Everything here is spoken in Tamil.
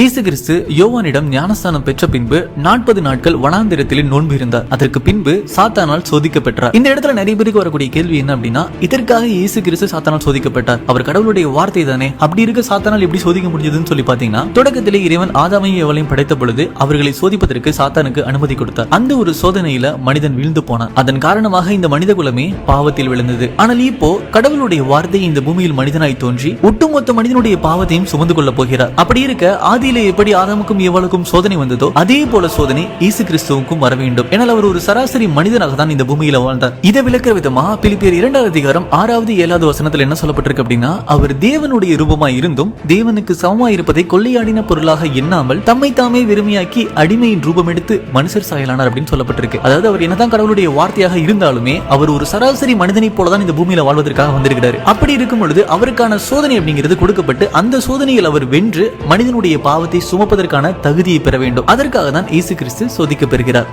இயேசு கிறிஸ்து யோவானிடம் ஞானஸ்தானம் பெற்ற பின்பு நாற்பது நாட்கள் வனாந்திரத்தில் நோன்பு இருந்தார். அதற்கு பின்பு சாத்தானால் சோதிக்கப்பட்டார். இந்த இடத்துல நிறைய பேருக்கு வரக்கூடிய கேள்வி என்ன அப்படின்னா இதற்காக இயேசு கிறிஸ்து சாத்தானால் சோதிக்கப்பட்டார். அவர் கடவுளுடைய வார்த்தை தானே? அப்படி இருக்க சாத்தானால் எப்படி சோதிக்க முடிஞ்சதுன்னு சொல்லி பாத்தீங்கன்னா தொடக்கத்திலே இறைவன் ஆதாமையும் எவளையும் படைத்த பொழுது அவர்களை சோதிப்பதற்கு சாத்தானுக்கு அனுமதி கொடுத்தார். அந்த ஒரு சோதனையில மனிதன் வீழ்ந்து போனான். அதன் காரணமாக இந்த மனித குலமே பாவத்தில் விழுந்தது. ஆனால் இப்போ கடவுளுடைய வார்த்தை இந்த பூமியில் மனிதனாய் தோன்றி ஒட்டுமொத்த மனிதனுடைய பாவத்தையும் சுமந்து கொள்ள போகிறார். அப்படி இருக்க ஆதி ஆதியிலே எப்படி ஆதாமுக்கும் எவ்வளவுக்கும் சோதனை வந்ததோ அதே போல சோதனை இயேசு கிறிஸ்துவுக்கும் வர வேண்டும். ஏனால் அவர் ஒரு சராசரி மனிதனாக தான் இந்த பூமியில வாழ்ந்தார். இதை விளக்குற விதமா பிலிப்பியர் இரண்டாவது அதிகாரம் ஆறாவது ஏழாவது வசனத்தில் என்ன சொல்லப்பட்டிருக்கு அப்படின்னா அவர் தேவனுடைய ரூபமாய் இருந்தும் தேவனுக்கு சமமாய் இருப்பதை கொள்ளையாடின பொருளாக எண்ணாமல் தம்மை தாமே வெறுமையாக்கி அடிமையின் ரூபம் எடுத்து மனுஷர் சாயலானார் அப்படின்னு சொல்லப்பட்டிருக்கு. அதாவது அவர் என்னதான் கடவுளுடைய வார்த்தையாக இருந்தாலுமே அவர் ஒரு சராசரி மனிதனை போலதான் இந்த பூமியில வாழ்வதற்காக வந்திருக்கிறார். அப்படி இருக்கும் பொழுது அவருக்கான சோதனை அப்படிங்கிறது கொடுக்கப்பட்டு அந்த சோதனையில் அவர் வென்று மனிதனுடைய பாவ பாவத்தை சுமப்பதற்கான தகுதியை பெற வேண்டும். அதற்காக தான் இயேசு கிறிஸ்து சோதிக்கப்படுகிறார்